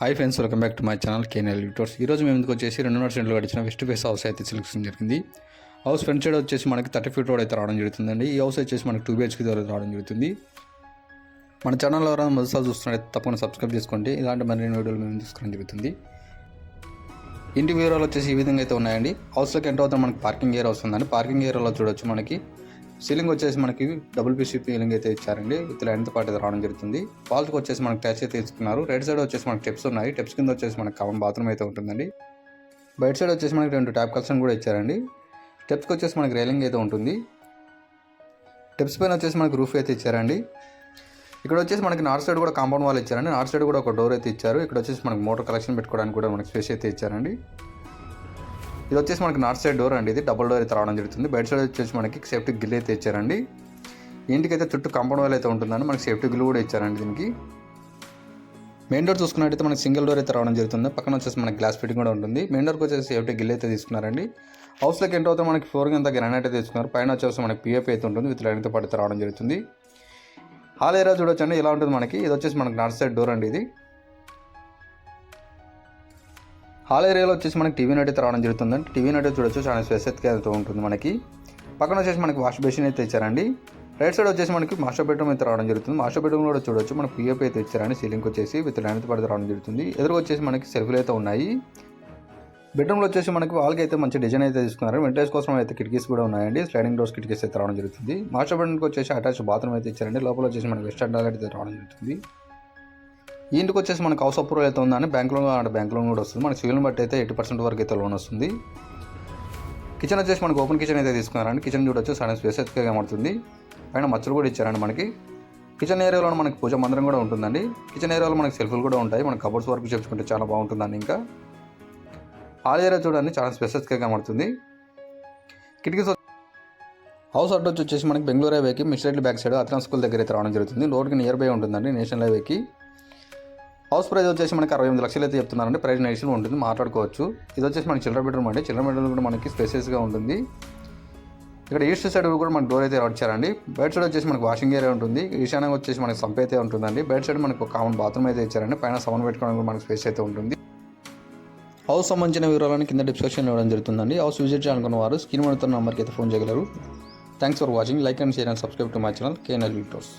Hi friends welcome back to my channel KNL యూటర్స్ ఈరోజు మేము ఎందుకు వచ్చేసి రెండు సెంట్లు గడిచిన వెస్ట్ ఫేస్ హౌస్ అయితే సెలెక్షన్ జరిగింది. హౌస్ ఫ్రంట్ సైడ్ వచ్చేసి మనకి థర్టీ ఫీట్ రోడ్ అయితే రావడం జరుగుతుందండి. ఈ హౌస్ వచ్చేసి మనకి టూ బిహెచ్కి ద్వారా రావడం జరుగుతుంది. మన ఛానల్ ఎవరైనా మొదటిసారి చూస్తున్నట్టు తప్పకుండా సబ్స్క్రైబ్ చేసుకోండి. ఇలాంటి మరిన్ని వీడియోలు మేము తీసుకోవడం జరుగుతుంది. ఇంటి వివరాలు వచ్చేసి ఈ విధంగా అయితే ఉన్నాయండి. హౌస్లోకి ఎంటర్ అవుతాం మనకి పార్కింగ్ ఏరియా వస్తుందండి. పార్కింగ్ ఏరియాలో చూడొచ్చు మనకి. సీలింగ్ వచ్చేసి మనకి డబుల్ పీసీ సీలింగ్ అయితే ఇచ్చారండి. విత్ లైన్తో పాటు అయితే రావడం జరుగుతుంది. వాల్కి వచ్చేసి మనకి టచ్ అయితే ఇచ్చుకున్నారు రైట్ సైడ్ వచ్చేసి మనకి టెప్స్ ఉన్నాయి. టెప్స్ కింద వచ్చేసి మనకి కామన్ బాత్రూమ్ అయితే ఉంటుందండి. బయట సైడ్ వచ్చేసి మనకి రెండు ట్యాప్ కల్సన్ కూడా ఇచ్చారండి. స్టెప్స్కి వచ్చేసి మనకి రైలింగ్ అయితే ఉంటుంది. స్టెప్స్ పైన వచ్చేసి మనకి రూఫ్ అయితే ఇచ్చారండి. ఇక్కడ వచ్చేసి మనకి నార్త్ సైడ్ కూడా కాంపౌండ్ వాల్ ఇచ్చారండి. నార్త్ సైడ్ కూడా ఒక డోర్ అయితే ఇచ్చారు. ఇక్కడ వచ్చేసి మనకి మోటార్ కలెక్షన్ పెట్టుకోవడానికి కూడా మనకి స్పేస్ అయితే ఇచ్చారండి. ఇది వచ్చేసి మనకి నార్త్ సైడ్ డోర్ అండి. ఇది డబుల్ డోర్ అయితే రావడం జరుగుతుంది. బయట సైడ్ వచ్చేసి మనకి సేఫ్టీ గిల్ అయితే ఇచ్చారండి. ఇంటికి అయితే చుట్టూ కాంపౌండ్ వాల్ అయితే ఉంటుందండి. మనకి సేఫ్టీ గిల్ కూడా ఇచ్చారండి దీనికి. మెయిన్ డోర్ చూసుకున్నట్టయితే మనకి సింగిల్ డోర్ అయితే రావడం జరుగుతుంది. పక్కన వచ్చేసి మనకి గ్లాస్ ఫిట్టింగ్ కూడా ఉంటుంది. మెయిన్ డోర్కి వచ్చేసి సేఫ్టీ గిల్ అయితే తీసుకున్నారండి. హౌస్లోకి ఎంటర్ అవుతే మనకి ఫ్లోరింగ్ అంతా గ్రానైట్ అయితే తీసుకున్నారు. పైన వచ్చేసి మనకి పిఎఫ్ అయితే ఉంటుంది. విత్ లైన్తో పాటు రావడం జరుగుతుంది. హాల్ ఏరియా చూడొచ్చండి. ఇలా ఉంటుంది మనకి? ఇది వచ్చేసి మనకి నార్త్ సైడ్ డోర్ అండి ఇది. హాల్ ఏరియాలో వచ్చేసి మనకి టీవీ నైట్ అయితే రావడం జరుగుతుందండి టీవీ నైట్ చూడొచ్చు. చాలా స్పేస్ అయితే ఉంటుంది మనకి. పక్కన వచ్చేసి మనకి వాష్ బేసిన్ అయితే ఇచ్చారండి. రైట్ సైడ్ వచ్చేసి మనకి మాస్టర్ బెడ్రూమ్ అయితే రావడం జరుగుతుంది. మాస్టర్ బెడ్రూమ్ కూడా చూడొచ్చు. మనకి పిఎఫ్ అయితే ఇచ్చారండి. సీలింగ్ వచ్చేసి విత్ లైన్తో పడితే రావడం జరుగుతుంది. ఎదురు వచ్చేసి మనకి సెల్ఫ్లు అయితే ఉన్నాయి. బెడ్రూమ్లో వచ్చేసి మనకి వాళ్ళకి అయితే మంచి డిజైన్ అయితే తీసుకున్నారు. వెంటేజ్ కోసం అయితే కిటికీస్ కూడా ఉన్నాయండి. స్లైడింగ్ డోర్స్ కిటికీస్ అయితే రావడం జరుగుతుంది. మాస్టర్ బెడ్రూమ్కి వచ్చేసి అటాచ్ బాత్రూమ్ అయితే ఇచ్చారండి. లోపల వచ్చేసి మనకి వెస్టర్న్ డాల్ అయితే రావడం జరుగుతుంది. ఇంటికి వచ్చేసి మనకు హౌస్ అప్రూవల్ అయితే ఉందని బ్యాంక్ లోన్ అంటే బ్యాంక్ లోన్ కూడా వస్తుంది. మనకి సివిల్ని బట్టి అయితే ఎయిటీ పర్సెంట్ వరకు అయితే లోన్ వస్తుంది. కిచెన్ వచ్చేసి మనకి ఓపెన్ కిచెన్ అయితే తీసుకున్నారండి. కిచెన్ చూడొచ్చు సడన్ స్పేస్ అయితే కనబడుతుంది. పైన మచ్చలు కూడా ఇచ్చారండి మనకి. కిచెన్ ఏరియాలో మనకి పూజ మందిరం కూడా ఉంటుందండి. కిచెన్ ఏరియాలో మనకి సెల్ఫ్లు కూడా ఉంటాయి. మనకి కబోర్డ్స్ వరకు చెప్పుకుంటే చాలా బాగుంటుందండి ఇంకా. హాల్ ఏరియా చూడండి చాలా స్పెషల్స్గా కనబడుతుంది. కిటికీస్ హౌస్ అడ్రస్ వచ్చేసి మనకి బెంగళూరు హైవేకి మిషన్ బ్యాక్ సైడ్ అతనా స్కూల్ దగ్గర అయితే రావడం జరుగుతుంది. రోడ్కి నియర్ బై ఉంటుందండి నేషనల్ హైవేకి హౌస్ ప్రైస్ వచ్చేసి మనకి అరవై ఎనిమిది లక్షలు అయితే చెప్తున్నారండి. ప్రైస్ నైషన్ ఉంటుంది మాట్లాడుకోవచ్చు. ఇది వచ్చేసి మనకి చిల్లర బెడ్రూమ్ అండి. చిల్లర బెడ్రూమ్ కూడా మనకి స్పేసెస్గా ఉంటుంది. ఇక్కడ ఈస్ట్ సైడ్ కూడా మనకి డోర్ అయితే వచ్చారండి. బెడ్ సైడ్ వచ్చేసి మనకి వాషింగ్ ఏరియా ఉంటుంది. ఈశాన్యం వచ్చేసి మనకి సంప అయితే ఉంటుందండి. బెడ్ సైడ్ మనకు కామన్ బాత్రూమ్ అయితే ఇచ్చారండి. పైన సవన్ పెట్టుకోవడానికి మనకి స్పేస్ అయితే ఉంటుంది. హౌస్ సంబంధించిన వివరాలను కింద డిస్క్రిప్షన్ ఇవ్వడం జరుగుతుందండి. హౌస్ విజిట్ చేయాలనుకున్న వారు స్క్రీన్ పడుతున్న నెంబర్కి అయితే ఫోన్ చేయగలరు. Thanks for watching like and share and subscribe to my channel KNL వీటర్స్